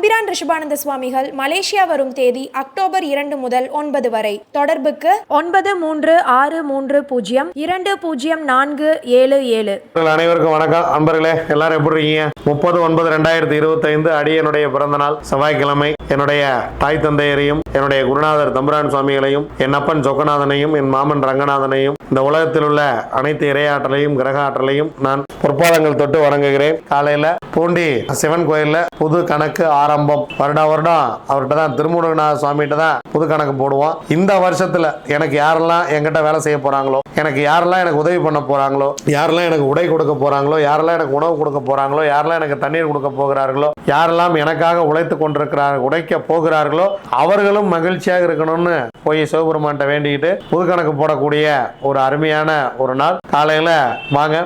தம்பிரான் ரிஷபானந்த சுவாமிகள் மலேசியா வரும் தேதி அக்டோபர் இரண்டு முதல் ஒன்பது வரை. தொடர்புக்கு ஒன்பது மூன்று ஆறு மூன்று பூஜ்ஜியம் இரண்டு பூஜ்ஜியம் நான்கு ஏழு ஏழு. அனைவருக்கும் வணக்கம். அன்பர்களே எல்லாரும் எப்படி இருக்கீங்க? முப்பது ஒன்பது ரெண்டாயிரத்தி இருபத்தைந்து அடியனுடைய பிறந்த நாள் செவ்வாய்க்கிழமை. என்னுடைய தாய் தந்தையரையும் என்னுடைய குருநாதர் தம்புரான் சுவாமிகளையும் என் அப்பன் சொக்கநாதனையும் என் மாமன் ரங்கநாதனையும் இந்த உலகத்தில் உள்ள அனைத்து இறையாற்றலையும் கிரக ஆற்றலையும் நான் பொற்பாதங்கள் தொட்டு வணங்குகிறேன். காலையில பூண்டி சிவன் கோயில்ல புது கணக்கு ஆரம்பம். வருடா வருடம் அவர்கிட்ட தான் திருமுருகநாத சுவாமிகிட்ட தான் புது கணக்கு போடுவோம். இந்த வருஷத்துல எனக்கு யாரெல்லாம் என்கிட்ட வேலை செய்ய போறாங்களோ எனக்கு யாரெல்லாம் எனக்கு உதவி பண்ண போறாங்களோ யாரெல்லாம் எனக்கு உடை கொடுக்க போறாங்களோ யாரெல்லாம் எனக்கு உணவு கொடுக்க போறாங்களோ யாரெல்லாம் எனக்கு தண்ணீர் கொடுக்க போகிறார்களோ யாரெல்லாம் எனக்காக உழைத்து கொண்டிருக்கிறார் உடைக்க போகிறார்களோ அவர்களும் மகிழ்ச்சியாக இருக்கணும்னு போய் சிவபெருமான்கிட்ட வேண்டிக்கிட்டு புது கணக்கு போடக்கூடிய ஒரு அருமையான ஒரு நாள். காலையில வாங்க.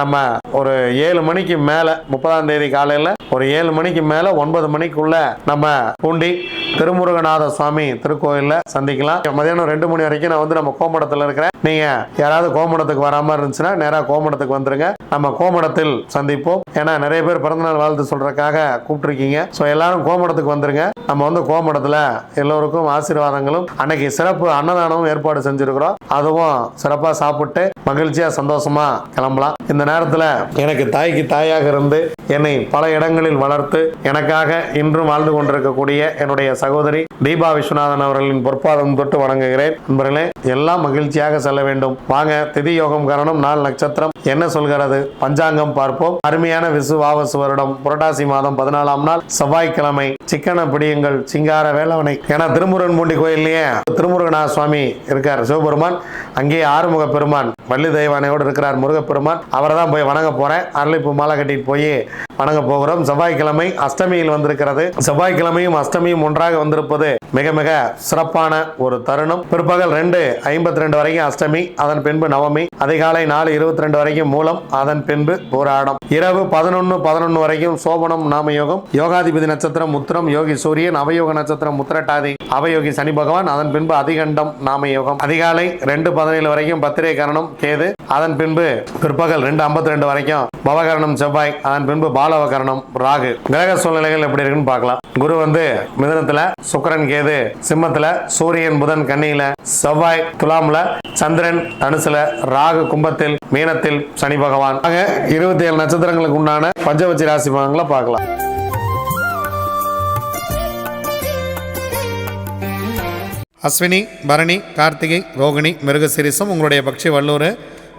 நம்ம ஒரு ஏழு மணிக்கு மேல முப்பதாம் தேதி காலையில ஒரு ஏழு மணிக்கு மேல ஒன்பது மணிக்குள்ள நம்ம பூண்டி திருமுருகநாத சுவாமி திருக்கோயிலில் சந்திக்கலாம். மதியானம் ரெண்டு மணி வரைக்கும் நான் வந்து நம்ம கோமடத்தில் இருக்கிறேன். நீங்கள் யாராவது கோமடத்துக்கு வராமல் இருந்துச்சுன்னா நேராக கோமடத்துக்கு வந்துருங்க. நம்ம கோமடத்தில் சந்திப்போம். ஏன்னா நிறைய பேர் பிறந்தநாள் வாழ்த்து சொல்கிறக்காக கூப்பிட்டுருக்கீங்க. ஸோ எல்லாரும் கோமடத்துக்கு வந்துருங்க. நம்ம வந்து கோமடத்தில் எல்லோருக்கும் ஆசீர்வாதங்களும் அன்னைக்கு சிறப்பு அன்னதானமும் ஏற்பாடு செஞ்சுருக்குறோம். அதுவும் சிறப்பாக சாப்பிட்டு மகிழ்ச்சியாக சந்தோஷமாக கிளம்பலாம். இந்த நேரத்தில் எனக்கு தாய்க்கு தாயாக இருந்து என்னை பல இடங்களில் வளர்த்து எனக்காக இன்றும் வாழ்ந்து கொண்டிருக்கக்கூடிய என்னுடைய சகோதரி தீபா விஸ்வநாதன் அவர்களின் பொற்பாதம் தொட்டு வணங்குகிறேன். நண்பர்களே எல்லாம் மகிழ்ச்சியாக செல்ல வேண்டும். வாங்க திதி யோகம் காரணம் நாள் நட்சத்திரம். என்ன சொல்கிறது? பஞ்சாங்கம் பார்ப்போம். அருமையான விசுவாவசு வருடம். புரட்டாசி மாதம் பதினாலாம் நாள் செவ்வாய்க்கிழமை. சிக்கன பிடியுங்கள் சிங்கார வேலவனை. ஏன்னா திருமுருகன் பூண்டி கோயில்லையே திருமுருகநாத சுவாமி இருக்கார் சிவபெருமான். அங்கேயே ஆறுமுக பெருமான் வள்ளி தெய்வானையோடு இருக்கிறார் முருகப்பெருமான். அவரை தான் போய் வணங்க போறேன். அரளிப்பு மாலை கட்டிட்டு போய் வணங்க போகிறோம். செவ்வாய்க்கிழமை அஷ்டமியில் வந்திருக்கிறது. செவ்வாய்க்கிழமையும் அஷ்டமியும் ஒன்றாக வந்திருப்பது மிக மிக சிறப்பான ஒரு தருணம். பிற்பகல் ரெண்டு ஐம்பத்தி ரெண்டு வரைக்கும் அஷ்டமி அதன் பின்பு நவமி அதிகாலை நாலு இருபத்தி ரெண்டு வரைக்கும் மூலம் அதன் பின்பு போராடம். இரவு பதினொன்னு பதினொன்னு வரைக்கும் சோபனம் நாமயோகம் யோகாதிபதி நட்சத்திரம் உத்திரம் யோகி சூரியன் அவயோக நட்சத்திரம் உத்திரட்டாதி அவயோகி சனி பகவான் அதன் பின்பு அதிகண்டம் நாம யோகம் அதிகாலை ரெண்டு பதினேழு வரைக்கும் பத்திரை கரணம் கேது அதன் பின்பு பிற்பகல் ரெண்டு ஐம்பத்தி ரெண்டு வரைக்கும் பவகரணம் செவ்வாய் அதன் பின்பு பாலவகரணம் ராகு. கிரக சூழ்நிலைகள் எப்படி இருக்குன்னு பார்க்கலாம். குரு வந்து மிதனத்துல சுக்கரன் கேது சிம்மத்துல சூரியன் புதன் கன்னியில செவ்வாய் துலாம்ல சந்திரன் தனுசுல ராகு கும்பத்தில் மீனத்தில் சனி பகவான். இருபத்தி ஏழு நட்சத்திரங்களுக்கு உண்டான பஞ்சவச்சி ராசி பகங்களை பார்க்கலாம். அஸ்வினி பரணி கார்த்திகை ரோகிணி மிருகசிரிசம் உங்களுடைய பக்ஷி வல்லூர்.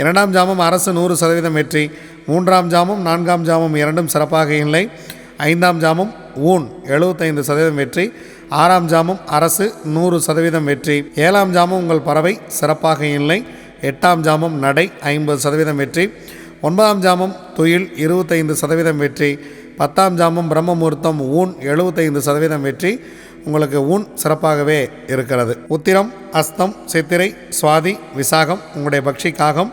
இரண்டாம் ஜாமம் அரசு நூறு சதவீதம் வெற்றி. மூன்றாம் ஜாமம் நான்காம் ஜாமம் இரண்டும் சிறப்பாக இல்லை. ஐந்தாம் ஜாமம் ஊன் எழுபத்தைந்து சதவீதம் வெற்றி. ஆறாம் ஜாமம் அரசு நூறு சதவீதம் வெற்றி. ஏழாம் ஜாமம் உங்கள் பறவை சிறப்பாக இல்லை. எட்டாம் ஜாமம் நடை ஐம்பது சதவீதம் வெற்றி. ஒன்பதாம் ஜாமம் துயில் இருபத்தைந்து சதவீதம் வெற்றி. பத்தாம் ஜாமம் பிரம்மமுகூர்த்தம் ஊன் எழுபத்தைந்து சதவீதம் வெற்றி. உங்களுக்கு ஊன் சிறப்பாகவே இருக்கிறது. உத்திரம் அஸ்தம் சித்திரை சுவாதி விசாகம் உங்களுடைய பக்ஷி காகம்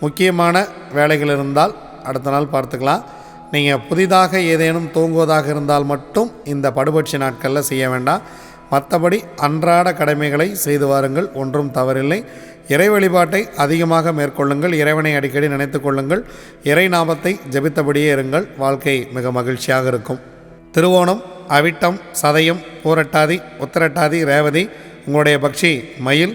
முக்கியமான வேலைகள் இருந்தால் அடுத்த நாள் பார்த்துக்கலாம். நீங்கள் புதிதாக ஏதேனும் தூங்குவதாக இருந்தால் மட்டும் இந்த படுபட்சி நாட்களில் செய்ய வேண்டாம். மற்றபடி அன்றாட கடமைகளை செய்து வாருங்கள் ஒன்றும் தவறில்லை. இறை வழிபாட்டை அதிகமாக மேற்கொள்ளுங்கள் இறைவனை அடிக்கடி நினைத்து கொள்ளுங்கள் இறை நாமத்தை ஜெபித்தபடியே இருங்கள் வாழ்க்கை மிக மகிழ்ச்சியாக இருக்கும். திருவோணம் அவிட்டம் சதயம் பூரட்டாதி உத்திரட்டாதி ரேவதி உங்களுடைய பக்ஷி மயில்